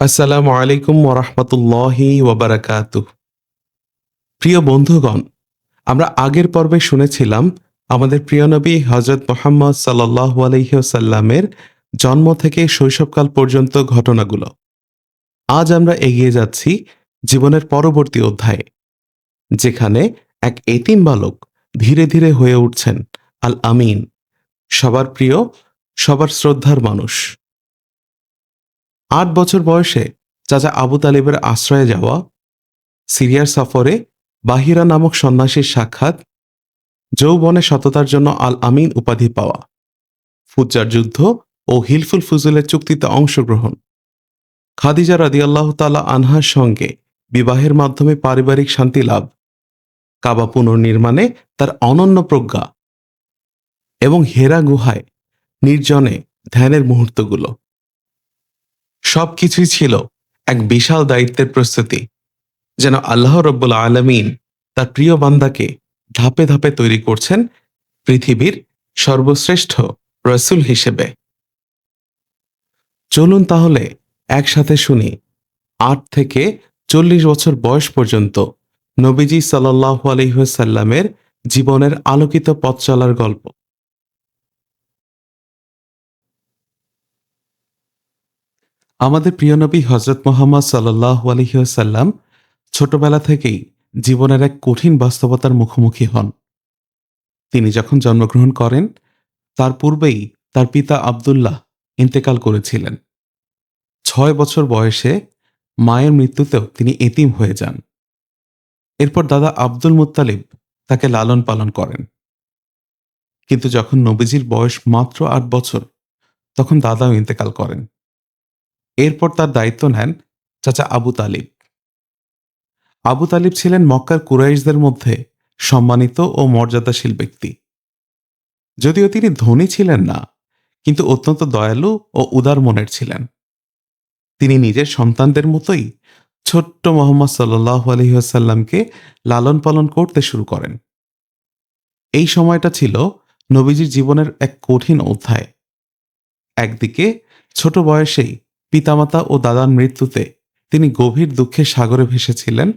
আসসালামু আলাইকুম ওরহমতুল্লাহি ওবরাকাতু। প্রিয় বন্ধুগণ, আমরা আগের পর্বে শুনেছিলাম, আমাদের প্রিয় নবী হজরত মোহাম্মদ সাল্লাহ আলহিহসাল্লামের জন্ম থেকে শৈশবকাল পর্যন্ত ঘটনাগুলো। আজ আমরা এগিয়ে যাচ্ছি জীবনের পরবর্তী অধ্যায়ে, যেখানে এক এতিম বালক ধীরে ধীরে হয়ে উঠছেন আল আমিন সবার প্রিয়, সবার শ্রদ্ধার মানুষ। আট বছর বয়সে চাচা আবু তালিবের আশ্রয়ে যাওয়া সিরিয়ার সফরে বাহিরা নামক সন্ন্যাসীর সাক্ষাৎ, যৌবনে সততার জন্য আল আমিন উপাধি পাওয়া। ফুজ্জার যুদ্ধ ও হিলফুল ফুজুলের চুক্তিতে অংশগ্রহণ। খাদিজা রাদিয়াল্লাহ তালা আনহার সঙ্গে বিবাহের মাধ্যমে পারিবারিক শান্তি লাভ। কাবা পুনর্নির্মাণে তার অনন্য প্রজ্ঞা এবং হেরা গুহায় নির্জনে ধ্যানের মুহূর্তগুলো। সবকিছুই ছিল এক বিশাল দায়িত্বের প্রস্তুতি। যেন আল্লাহ রব্বুল আলমিন তার প্রিয় বান্দাকে ধাপে ধাপে তৈরি করছেন পৃথিবীর সর্বশ্রেষ্ঠ রসুল হিসেবে। চলুন তাহলে একসাথে শুনি, আট থেকে চল্লিশ বছর বয়স পর্যন্ত নবীজি সাল্লাহ আলহিহাসাল্লামের জীবনের আলোকিত পথ চলার গল্প। আমাদের প্রিয় নবী হজরত মোহাম্মদ সাল্লাহ আলহিহাসাল্লাম ছোটবেলা থেকেই জীবনের এক কঠিন বাস্তবতার মুখোমুখি হন। তিনি যখন জন্মগ্রহণ করেন, তার পূর্বেই তার পিতা আবদুল্লাহ ইন্তেকাল করেছিলেন। ছয় বছর বয়সে মায়ের মৃত্যুতেও তিনি এতিম হয়ে যান। এরপর দাদা আব্দুল মুত্তালিব তাকে লালন পালন করেন। কিন্তু যখন নবীজির বয়স মাত্র আট বছর, তখন দাদাও ইন্তেকাল করেন। এরপর তার দায়িত্ব নেন চাচা আবু তালিব। আবু তালিব ছিলেন মক্কার কুরাইশদের মধ্যে সম্মানিত ও মর্যাদাশীল ব্যক্তি। যদিও তিনি ধনী ছিলেন না, কিন্তু অত্যন্ত দয়ালু ও উদার মনের ছিলেন। তিনি নিজের সন্তানদের মতোই ছোট্ট মোহাম্মদ সাল্লাহ আলহিহাসাল্লামকে লালন পালন করতে শুরু করেন। এই সময়টা ছিল নবীজির জীবনের এক কঠিন অধ্যায়। একদিকে ছোট বয়সেই পিতামাতা ও দাদার মৃত্যুতে তিনি গভীর দুঃখে সাগরে ভেসেছিলেন।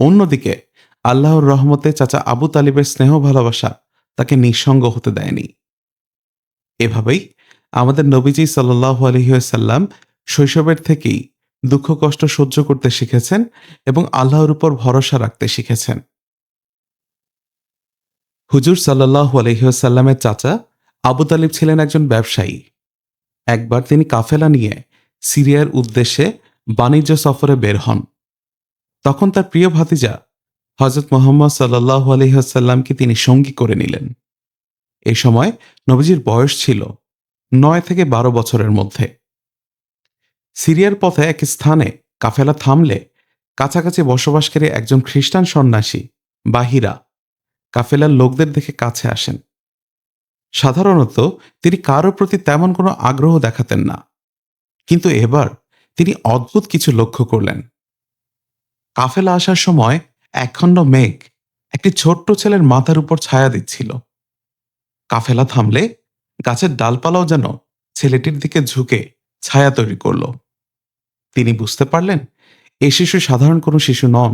অন্যদিকে আল্লাহর রহমতে চাচা আবু তালিবের স্নেহ ভালোবাসা তাকে নিঃসঙ্গ হতে দেয়নি। এভাবেই আমাদের নবীজি সাল্লাহ আলহিহাসাল্লাম শৈশবের থেকেই দুঃখ কষ্ট সহ্য করতে শিখেছেন এবং আল্লাহর উপর ভরসা রাখতে শিখেছেন। হুজুর সাল্লাহ আলহিহাসাল্লামের চাচা আবু তালিব ছিলেন একজন ব্যবসায়ী। একবার তিনি কাফেলা নিয়ে সিরিয়ার উদ্দেশ্যে বাণিজ্য সফরে বের হন। তখন তার প্রিয় ভাতিজা হজরত মোহাম্মদ সাল্লাহ আলহিহাসাল্লামকে তিনি সঙ্গী করে নিলেন। এই সময় নবীজির বয়স ছিল নয় থেকে বারো বছরের মধ্যে। সিরিয়ার পথে এক স্থানে কাফেলা থামলে কাছাকাছি বসবাসকারী একজন খ্রিস্টান সন্ন্যাসী বাহিরা কাফেলার লোকদের দেখে কাছে আসেন। সাধারণত তিনি কারও প্রতি তেমন কোনো আগ্রহ দেখাতেন না। কিন্তু এবার তিনি অদ্ভুত কিছু লক্ষ্য করলেন। কাফেলা আসার সময় একখণ্ড মেঘ একটি ছোট্ট ছেলের মাথার উপর ছায়া দিচ্ছিল। কাফেলা থামলে গাছের ডালপালাও যেন ছেলেটির দিকে ঝুঁকে ছায়া তৈরি করল। তিনি বুঝতে পারলেন, এ শিশু সাধারণ কোনো শিশু নন।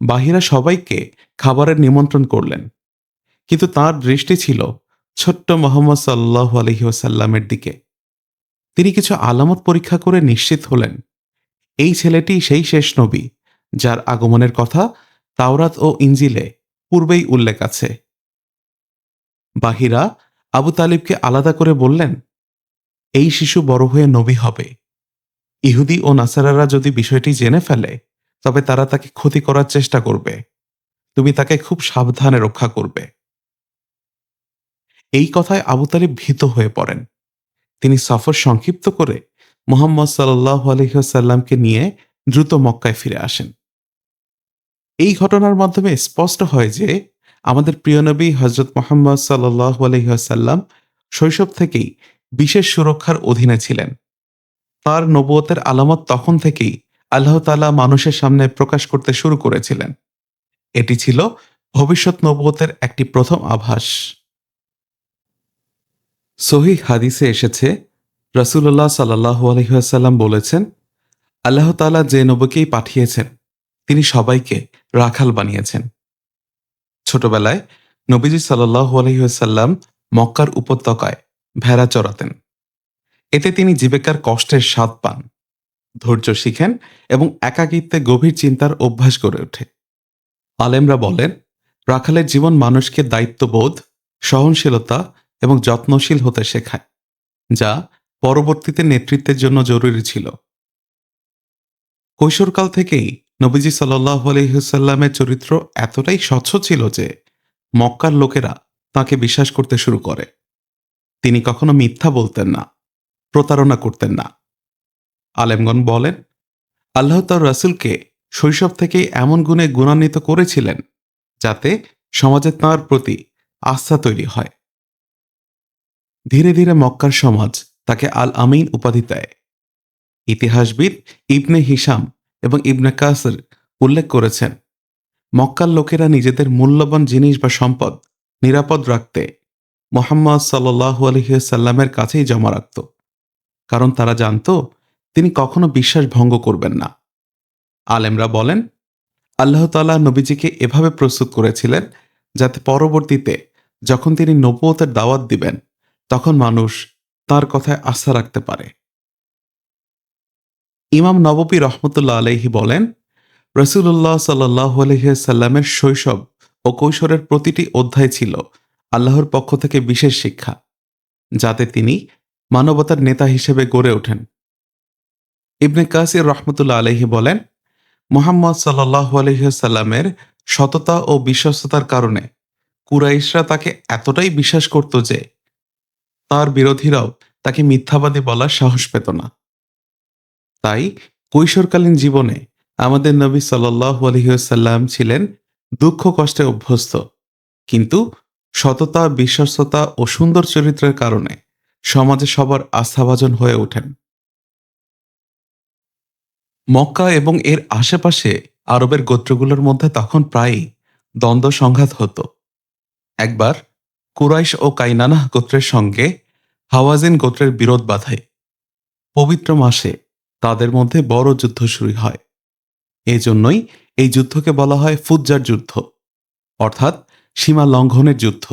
বাহিরা সবাইকে খাবারের নিমন্ত্রণ করলেন, কিন্তু তার দৃষ্টি ছিল ছোট্ট মোহাম্মদ সাল্লাহ আলহিহাসাল্লামের দিকে। তিনি কিছু আলামত পরীক্ষা করে নিশ্চিত হলেন। এই ছেলেটি সেই শেষ নবী, যার আগমনের কথা তাওরাত ও ইঞ্জিলে পূর্বেই উল্লেখ আছে। বাহিরা আবু তালিবকে আলাদা করে বললেন, এই শিশু বড় হয়ে নবী হবে। ইহুদি ও নাসারারা যদি বিষয়টি জেনে ফেলে, তবে তারা তাকে ক্ষতি করার চেষ্টা করবে। তুমি তাকে খুব সাবধানে রক্ষা করবে। এই কথায় আবু তালিব ভীত হয়ে পড়েন। তিনি সফর সংক্ষিপ্ত করে মোহাম্মদ সাল্লাহ আলহিহাসাল্লামকে নিয়ে দ্রুত মক্কায় ফিরে আসেন। এই ঘটনার মাধ্যমে স্পষ্ট হয় যে আমাদের প্রিয় নবী হজরত মোহাম্মদ সাল্লাহ আলহিহাসাল্লাম শৈশব থেকেই বিশেষ সুরক্ষার অধীনে ছিলেন। তার নবুয়তের আলামত তখন থেকেই আল্লাহ তালা মানুষের সামনে প্রকাশ করতে শুরু করেছিলেন। এটি ছিল ভবিষ্যৎ নবুয়তের একটি প্রথম আভাস। সহি হাদিসে এসেছে রসুল্লাহ সাল্লাহ আলহিহাসাল্লাম বলেছেন, আল্লাহ তালা যে নবীকেই পাঠিয়েছেন, তিনি সবাইকে রাখাল বানিয়েছেন। ছোটবেলায় নবীজি সাল্লাহ আলহিহাসাল্লাম মক্কার উপত্যকায় ভেড়া চড়াতেন। এতে তিনি জীবিকার কষ্টের স্বাদ পান, ধৈর্য শিখেন এবং একাকিত্বে গভীর চিন্তার অভ্যাস গড়ে ওঠে। আলেমরা বলেন, রাখালের জীবন মানুষকে দায়িত্ববোধ, সহনশীলতা এবং যত্নশীল হতে শেখায়, যা পরবর্তীতে নেতৃত্বের জন্য জরুরি ছিল। কৈশোরকাল থেকেই নবীজি সাল্লাহ আলহিহসাল্লামের চরিত্র এতটাই স্বচ্ছ ছিল যে মক্কার লোকেরা তাকে বিশ্বাস করতে শুরু করে। তিনি কখনো মিথ্যা বলতেন না, প্রতারণা করতেন না। আলেমগন বলেন, আল্লাহ তার রাসুলকে শৈশব থেকেই এমন গুণে গুণান্বিত করেছিলেন যাতে সমাজে তাঁর প্রতি আস্থা তৈরি হয়। ধীরে ধীরে মক্কার সমাজ তাকে আল আমিন উপাধি দেয়। ইতিহাসবিদ ইবনে হিসাম এবং ইবনে কাসর উল্লেখ করেছেন, মক্কার লোকেরা নিজেদের মূল্যবান জিনিস বা সম্পদ নিরাপদ রাখতে মোহাম্মদ সাল্লাহ আলহিসাল্লামের কাছেই জমা রাখত, কারণ তারা জানত তিনি কখনো বিশ্বাস ভঙ্গ করবেন না। আলেমরা বলেন, আল্লাহ তাল্লাহ নবীজিকে এভাবে প্রস্তুত করেছিলেন যাতে পরবর্তীতে যখন তিনি নবতের দাওয়াত দিবেন তখন মানুষ তার কথায় আস্থা রাখতে পারে। ইমাম নববী রহমতুল্লাহ আলহি বলেন রসুল্লাহ সাল্লাহ আলহিসাল্লামের শৈশব ও কৈশোরের প্রতিটি অধ্যায় ছিল আল্লাহর পক্ষ থেকে বিশেষ শিক্ষা, যাতে তিনি মানবতার নেতা হিসেবে গড়ে ওঠেন। ইবনে কাসির রহমতুল্লাহ আলহি বলেন, মোহাম্মদ সাল্লাহ আলহিসাল্লামের সততা ও বিশ্বস্ততার কারণে কুরাইশরা তাকে এতটাই বিশ্বাস করত যে তার বিরোধীরাও তাকে মিথ্যাবাদী বলার সাহস পেত না। তাই কৈশোরকালীন জীবনে আমাদের নবী সাল্লাহ আলহিউসাল্লাম ছিলেন দুঃখ কষ্টে অভ্যস্ত। কিন্তু সততা, বিশ্বস্ততা ও সুন্দর চরিত্রের কারণে সমাজে সবার আস্থাভাজন হয়ে ওঠেন। মক্কা এবং এর আশেপাশে আরবের গোত্রগুলোর মধ্যে তখন প্রায়ই দ্বন্দ্ব সংঘাত হতো। একবার কুরাইশ ও কাইনানাহ গোত্রের সঙ্গে হাওয়াজিন গোত্রের বিরোধ বাধায়। পবিত্র মাসে তাদের মধ্যে বড় যুদ্ধ শুরু হয়। এজন্যই এই যুদ্ধকে বলা হয় ফুজ্জার যুদ্ধ, অর্থাৎ সীমা লঙ্ঘনের যুদ্ধ।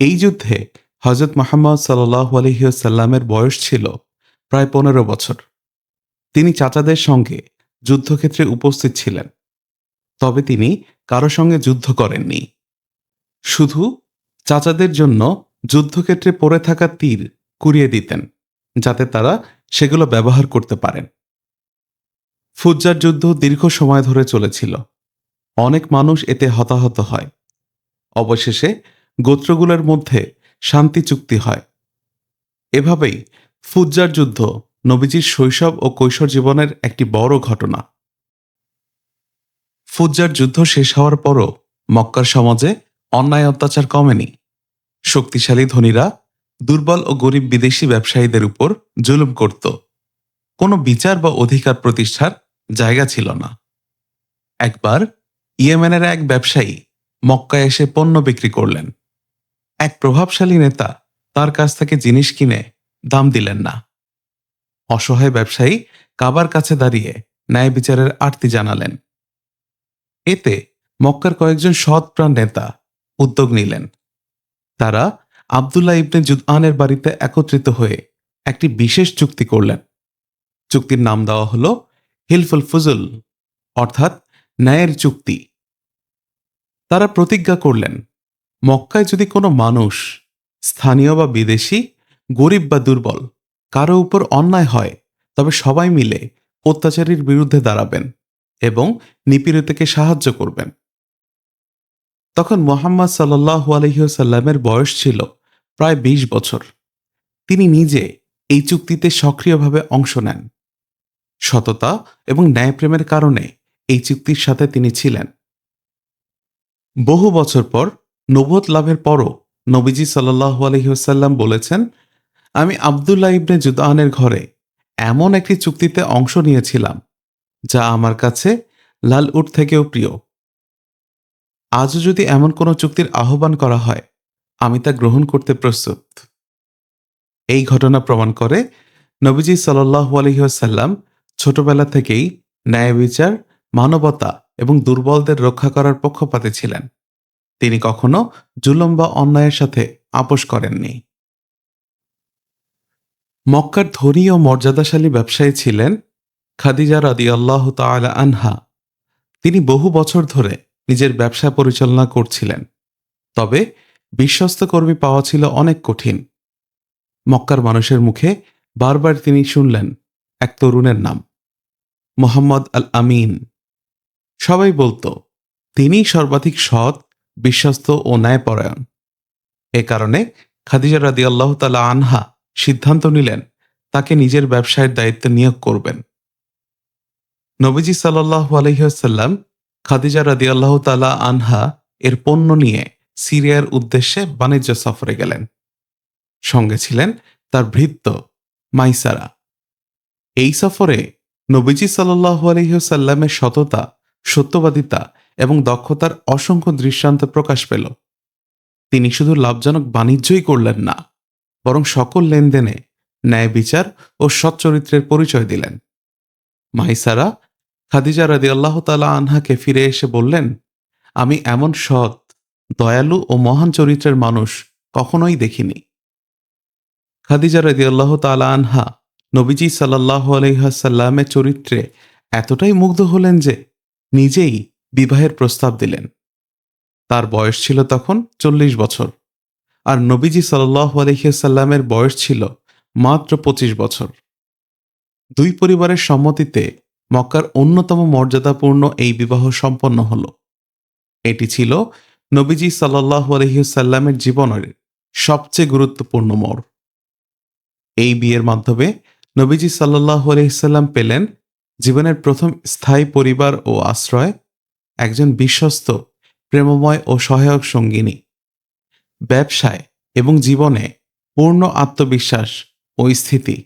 এই যুদ্ধে হজরত মোহাম্মদ সাল্লাহ আলহিউসাল্লামের বয়স ছিল প্রায় পনেরো বছর। তিনি চাচাদের সঙ্গে যুদ্ধক্ষেত্রে উপস্থিত ছিলেন, তবে তিনি কারও সঙ্গে যুদ্ধ করেননি। শুধু চাচাদের জন্য যুদ্ধক্ষেত্রে পড়ে থাকা তীর কুড়িয়ে দিতেন, যাতে তারা সেগুলো ব্যবহার করতে পারেন। ফুজ্জার যুদ্ধ দীর্ঘ সময় ধরে চলেছিল। অনেক মানুষ এতে হতাহত হয়। অবশেষে গোত্রগুলোর মধ্যে শান্তি চুক্তি হয়। এভাবেই ফুজ্জার যুদ্ধ নবীজির শৈশব ও কৈশোর জীবনের একটি বড় ঘটনা। ফুজ্জার যুদ্ধ শেষ হওয়ার পরও মক্কার সমাজে অন্যায় অত্যাচার কমেনি। শক্তিশালী ধনীরা দুর্বল ও গরিব বিদেশি ব্যবসায়ীদের উপর জুলুম করত। কোনো বিচার বা অধিকার প্রতিষ্ঠার জায়গা ছিল না। একবার ইয়েমেনের এক ব্যবসায়ী মক্কায় এসে পণ্য বিক্রি করলেন। এক প্রভাবশালী নেতা তার কাছ থেকে জিনিস কিনে দাম দিলেন না। অসহায় ব্যবসায়ী কাবার কাছে দাঁড়িয়ে ন্যায় বিচারের আরতি জানালেন। এতে মক্কার কয়েকজন সৎপ্রাণ নেতা উদ্যোগ নিলেন। তারা আবদুল্লাহ ইবনে জুদআনের বাড়িতে একত্রিত হয়ে একটি বিশেষ চুক্তি করলেন। চুক্তির নাম দেওয়া হল হিলফুল ফুজুল, অর্থাৎ ন্যায়ের চুক্তি। তারা প্রতিজ্ঞা করলেন, মক্কায় যদি কোনো মানুষ স্থানীয় বা বিদেশি, গরিব বা দুর্বল কারও উপর অন্যায় হয়, তবে সবাই মিলে অত্যাচারীর বিরুদ্ধে দাঁড়াবেন এবং নিপীড়িতকে সাহায্য করবেন। তখন মোহাম্মদ সাল্লাহ আলহিহসাল্লামের বয়স ছিল প্রায় ২০ বছর। তিনি নিজে এই চুক্তিতে সক্রিয়ভাবে অংশ নেন। সততা এবং ন্যায়প্রেমের কারণে এই চুক্তির সাথে তিনি ছিলেন। বহু বছর পর নবুয়ত লাভের পরও নবীজি সাল্লাহ আলহিহসাল্লাম বলেছেন, আমি আবদুল্লাহ ইবনে জুদাহানের ঘরে এমন একটি চুক্তিতে অংশ নিয়েছিলাম যা আমার কাছে লাল উট থেকেও প্রিয়। আজও যদি এমন কোনো চুক্তির আহ্বান করা হয়, আমি তা গ্রহণ করতে প্রস্তুত। এই ঘটনা প্রমাণ করে নবীজি সাল্লাহ আলহিহাসাল্লাম ছোটবেলা থেকেই ন্যায় বিচার, মানবতা এবং দুর্বলদের রক্ষা করার পক্ষপাতে ছিলেন। তিনি কখনো জুলম বা অন্যায়ের সাথে আপোষ করেননি। মক্কার ধনী ও মর্যাদাশালী ব্যবসায়ী ছিলেন খাদিজা রাদি আল্লাহ আনহা। তিনি বহু বছর ধরে নিজের ব্যবসা পরিচালনা করছিলেন। তবে বিশ্বস্ত কর্মী পাওয়া ছিল অনেক কঠিন। মক্কার মানুষের মুখে বারবার তিনি শুনলেন এক তরুণের নাম, মোহাম্মদ আল আমিন সবাই বলতো, তিনি সর্বাধিক সৎ, বিশ্বস্ত ও ন্যায়পরায়ণ। এ কারণে খাদিজা রাদি আল্লাহ তালা আনহা সিদ্ধান্ত নিলেন, তাকে নিজের ব্যবসায়ের দায়িত্বে নিয়োগ করবেন। নবীজি সাল্লাহ আলহিহাসাল্লাম খাদিজা রাদি আল্লাহ তালা আনহা এর পণ্য নিয়ে সিরিয়ার উদ্দেশ্যে বাণিজ্য সফরে গেলেন। সঙ্গে ছিলেন তার ভৃত্য মাইসারা। এই সফরে নবীজি সাল্লাহ আলহিহসাল্লামের সততা, সত্যবাদিতা এবং দক্ষতার অসংখ্য দৃষ্টান্ত প্রকাশ পেল। তিনি শুধু লাভজনক বাণিজ্যই করলেন না, বরং সকল লেনদেনে ন্যায় বিচার ও সচ্চরিত্রের পরিচয় দিলেন। মাইসারা খাদিজা রাদি আল্লাহ তালা আনহাকে ফিরে এসে বললেন, আমি এমন সৎ, দয়ালু ও মহান চরিত্রের মানুষ কখনোই দেখিনি। খাদিজা রাদি আল্লাহ তালা আনহা নবীজি সাল্লাহ আলহাসাল্লামের চরিত্রে এতটাই মুগ্ধ হলেন যে নিজেই বিবাহের প্রস্তাব দিলেন। তার বয়স ছিল তখন চল্লিশ বছর আর নবীজি সাল্লাহ আলহিসাল্লামের বয়স ছিল মাত্র পঁচিশ বছর। দুই পরিবারের সম্মতিতে মক্কার অন্যতম মর্যাদাপূর্ণ এই বিবাহ সম্পন্ন হল। এটি ছিল নবীজি সাল্লাহ আলহিসাল্লামের জীবনের সবচেয়ে গুরুত্বপূর্ণ মোড়। এই বিয়ের মাধ্যমে নবীজি সাল্লাহ আলহিসাল্লাম পেলেন জীবনের প্রথম স্থায়ী পরিবার ও আশ্রয় একজন বিশ্বস্ত, প্রেমময় ও সহায়ক সঙ্গিনী। ব্যবসায় এবং জীবনে পূর্ণ আত্মবিশ্বাস ও স্থিতি।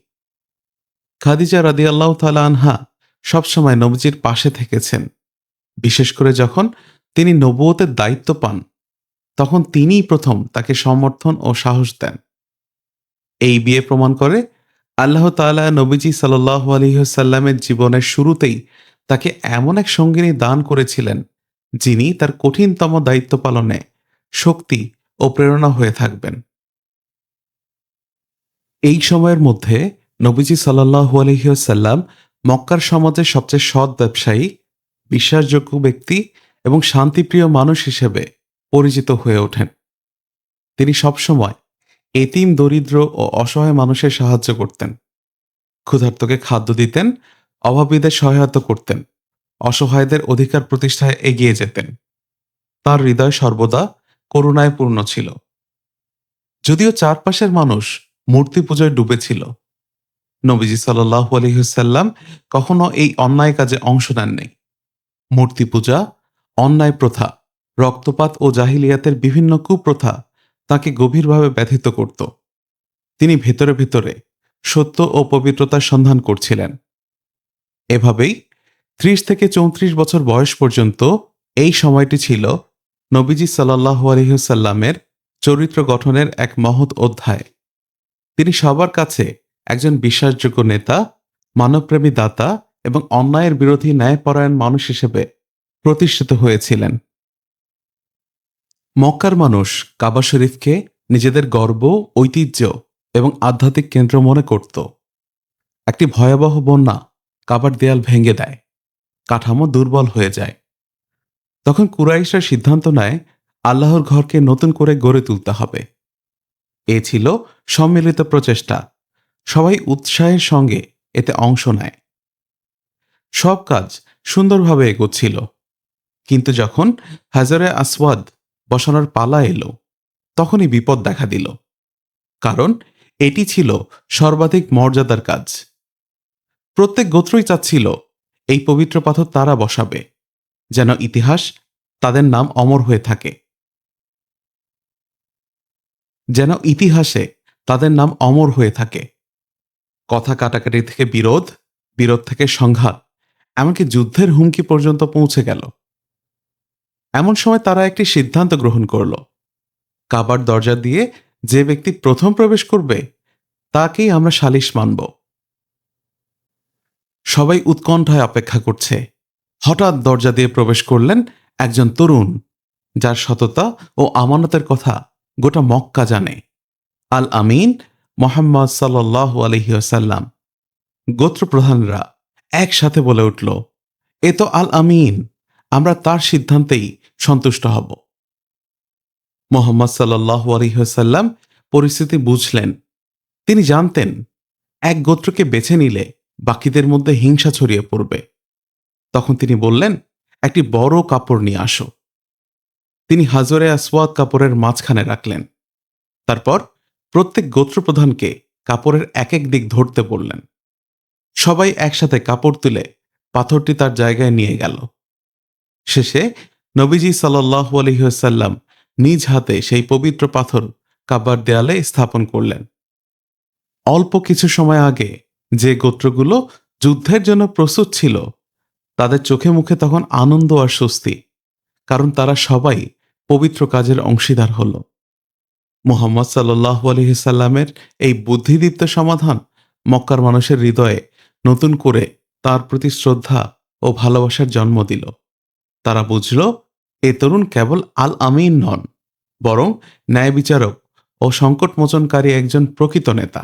খাদিজা রাদি আল্লাহ তালা আনহা সবসময় নবজির পাশে থেকেছেন। বিশেষ করে যখন তিনি নবুয়তের দায়িত্ব পান, তখন তিনিই প্রথম তাকে সমর্থন ও সাহস দেন। এই বিয়ে প্রমাণ করে আল্লাহ তালা নবীজি সাল্লাহ আলহিহসাল্লামের জীবনের শুরুতেই তাকে এমন এক সঙ্গিনী দান করেছিলেন, যিনি তার কঠিনতম দায়িত্ব পালনে শক্তি ও প্রেরণা হয়ে থাকবেন। এই সময়ের মধ্যে নবীজি সাল্লাহু আলহিউসাল্লাম মক্কার সমাজের সবচেয়ে সৎ ব্যবসায়ী, বিশ্বাসযোগ্য ব্যক্তি এবং শান্তিপ্রিয় মানুষ হিসেবে পরিচিত হয়ে ওঠেন। তিনি সবসময় এতিম, দরিদ্র ও অসহায় মানুষের সাহায্য করতেন। ক্ষুধার্তকে খাদ্য দিতেন, অভাবীদের সহায়তা করতেন, অসহায়দের অধিকার প্রতিষ্ঠায় এগিয়ে যেতেন। তার হৃদয় সর্বদা করুণায় পূর্ণ ছিল। যদিও চারপাশের মানুষ মূর্তি পুজোয় ডুবেছিল নবীজি সাল্লাহ আলহিহসাল্লাম কখনো এই অন্যায় কাজে অংশ নেননি। মূর্তি পূজা, অন্যায় প্রথা, রক্তপাত ও জাহিলিয়াতের বিভিন্ন কুপ্রথা তাকে গভীরভাবে ব্যথিত করত। তিনি ভেতরে ভেতরে সত্য ও পবিত্রতার সন্ধান করছিলেন। এভাবেই ত্রিশ থেকে চৌত্রিশ বছর বয়স পর্যন্ত এই সময়টি ছিল নবীজি সাল্লাহ আলহিহসাল্লামের চরিত্র গঠনের এক মহৎ অধ্যায়। তিনি সবার কাছে একজন বিশ্বাসযোগ্য নেতা, মানবপ্রেমী দাতা এবং অন্যায়ের বিরোধী ন্যায়পরায়ণ মানুষ হিসেবে প্রতিষ্ঠিত হয়েছিলেন। মক্কার মানুষ কাবা শরীফকে নিজেদের গর্ব, ঐতিহ্য এবং আধ্যাত্মিক কেন্দ্র মনে করত। একটি ভয়াবহ বন্যা কাবার দেয়াল ভেঙে দেয়, কাঠামো দুর্বল হয়ে যায়। তখন কুরাইশরা সিদ্ধান্ত নেয়, আল্লাহর ঘরকে নতুন করে গড়ে তুলতে হবে। এ ছিল সম্মিলিত প্রচেষ্টা। সবাই উৎসাহের সঙ্গে এতে অংশ নেয়। সব কাজ সুন্দরভাবে এগোচ্ছিল। কিন্তু যখন হাজারে আসওয়াদ বসানোর পালা এলো, তখনই বিপদ দেখা দিল। কারণ এটি ছিল সর্বাধিক মর্যাদার কাজ। প্রত্যেক গোত্রই চাচ্ছিল, এই পবিত্র পাথর তারা বসাবে, যেন ইতিহাস তাদের নাম অমর হয়ে থাকে। যেন ইতিহাসে তাদের নাম অমর হয়ে থাকে। কথা কাটাকাটি থেকে বিরোধ বিরোধ থেকে সংঘাত, এমনকি যুদ্ধের হুমকি পর্যন্ত পৌঁছে গেল। এমন সময় তারা একটি সিদ্ধান্ত গ্রহণ করল। কাবার দরজা দিয়ে যে ব্যক্তি প্রথম প্রবেশ করবে, তাকেই আমরা সালিশ মানব। সবাই উৎকণ্ঠায় অপেক্ষা করছে। হঠাৎ দরজা দিয়ে প্রবেশ করলেন একজন তরুণ, যার সততা ও আমানতের কথা গোটা মক্কা জানে। আল আমিন মোহাম্মদ সাল্লাহ আলহিহাসাল্লাম গোত্রপ্রধানরা একসাথে বলে উঠল, এ তো আল আমিন, আমরা তার সিদ্ধান্তেই সন্তুষ্ট হব। মোহাম্মদ সাল্লাহ আলহিহাসাল্লাম পরিস্থিতি বুঝলেন। তিনি জানতেন, এক গোত্রকে বেছে নিলে বাকিদের মধ্যে হিংসা ছড়িয়ে পড়বে। তখন তিনি বললেন, একটি বড় কাপড় নিয়ে আসো। তিনি হাজরে আসওয়াদ কাপড়ের মাঝখানে রাখলেন। তারপর প্রত্যেক গোত্রপ্রধানকে কাপড়ের এক এক দিক ধরতে বললেন। সবাই একসাথে কাপড় তুলে পাথরটি তার জায়গায় নিয়ে গেল। শেষে নবীজি সাল্লাহ আলহিহাল্লাম নিজ হাতে সেই পবিত্র পাথর কাবার দেয়ালে স্থাপন করলেন। অল্প কিছু সময় আগে যে গোত্রগুলো যুদ্ধের জন্য প্রস্তুত ছিল, তাদের চোখে মুখে তখন আনন্দ আর স্বস্তি, কারণ তারা সবাই পবিত্র কাজের অংশীদার হল। মোহাম্মদ সাল্লাহ আলহিসাল্লামের এই বুদ্ধিদীপ্ত সমাধান মক্কার মানুষের হৃদয়ে নতুন করে তার প্রতি শ্রদ্ধা ও ভালোবাসার জন্ম দিল। তারা বুঝল, এ তরুণ কেবল আল আমিন নন, বরং ন্যায় বিচারক ও সংকটমোচনকারী একজন প্রকৃত নেতা।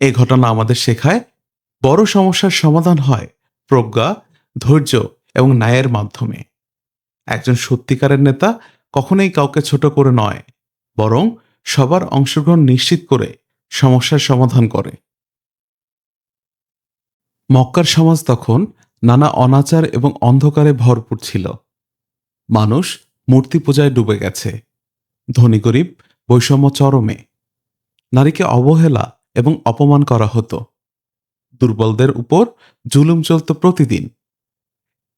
এ ঘটনা আমাদের শেখায় বড় সমস্যার সমাধান হয় প্রজ্ঞা, ধৈর্য এবং ন্যায়ের মাধ্যমে। একজন সত্যিকারের নেতা কখনোই কাউকে ছোট করে নয় বরং সবার অংশগ্রহণ নিশ্চিত করে সমস্যার সমাধান করে। মক্কার সমাজ তখন নানা অনাচার এবং অন্ধকারে ভরপুর ছিল। মানুষ মূর্তি পূজায় ডুবে গেছে। ধনী গরিব বৈষম্য চরমে। নারীকে অবহেলা এবং অপমান করা হতো। দুর্বলদের উপর জুলুম চলত প্রতিদিন।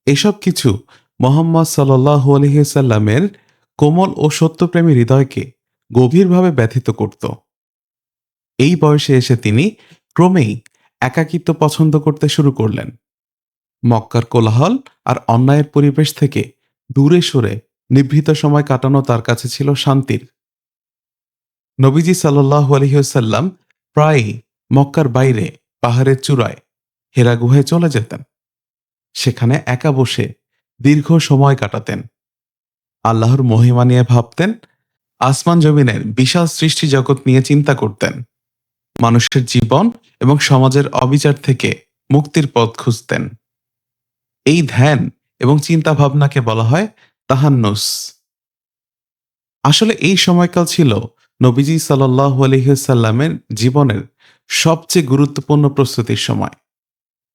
এসব কিছু মোহাম্মদ সাল্লাহু আলহিসাল্লামের কোমল ও সত্যপ্রেমী হৃদয়কে গভীরভাবে ব্যথিত করত। এই বয়সে এসে তিনি ক্রমেই একাকিত্ব পছন্দ করতে শুরু করলেন। মক্কার কোলাহল আর অন্যায়ের পরিবেশ থেকে দূরে সরে নিভৃত সময় কাটানো তার কাছে ছিল শান্তির। নবীজি সাল্লাহ আলহিহসাল্লাম প্রায়ই মক্কার বাইরে পাহাড়ের চূড়ায় হেরা গুহায় চলে যেতেন। সেখানে একা বসে দীর্ঘ সময় কাটাতেন। আল্লাহর মহিমা নিয়ে ভাবতেন আসমান জমিনের বিশাল সৃষ্টি জগৎ নিয়ে চিন্তা করতেন। মানুষের জীবন এবং সমাজের অবিচার থেকে মুক্তির পথ খুঁজতেন। এই ধ্যান এবং চিন্তা ভাবনাকে বলা হয় তাহান্নুস। আসলে এই সময়কাল ছিল নবীজি সাল্লাহ আলহিসাল্লামের জীবনের সবচেয়ে গুরুত্বপূর্ণ প্রস্তুতির সময়।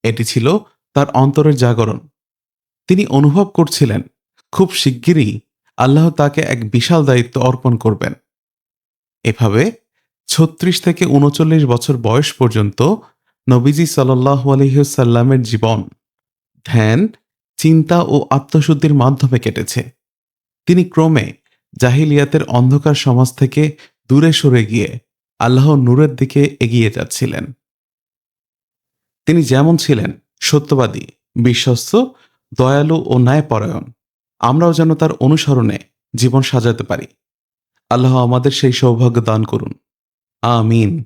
এটি ছিল তার অন্তরের জাগরণ। তিনি অনুভব করছিলেন, খুব শিগগিরই আল্লাহ তাকে এক বিশাল দায়িত্ব অর্পণ করবেন। এভাবে ছত্রিশ থেকে উনচল্লিশ বছর বয়স পর্যন্ত নবীজি সাল্লাহ আলহিসাল্লামের জীবন, ধ্যান, চিন্তা ও আত্মশুদ্ধির মাধ্যমে কেটেছে। তিনি ক্রমে জাহিলিয়াতের অন্ধকার সমাজ থেকে দূরে সরে গিয়ে আল্লাহ নূরের দিকে এগিয়ে যাচ্ছিলেন। তিনি যেমন ছিলেন সত্যবাদী, বিশ্বস্ত, দয়ালু ও ন্যায়পরায়ণ। আমরাও যেন তার অনুসরণে জীবন সাজাতে পারি। আল্লাহ আমাদের সেই সৌভাগ্য দান করুন। আমিন।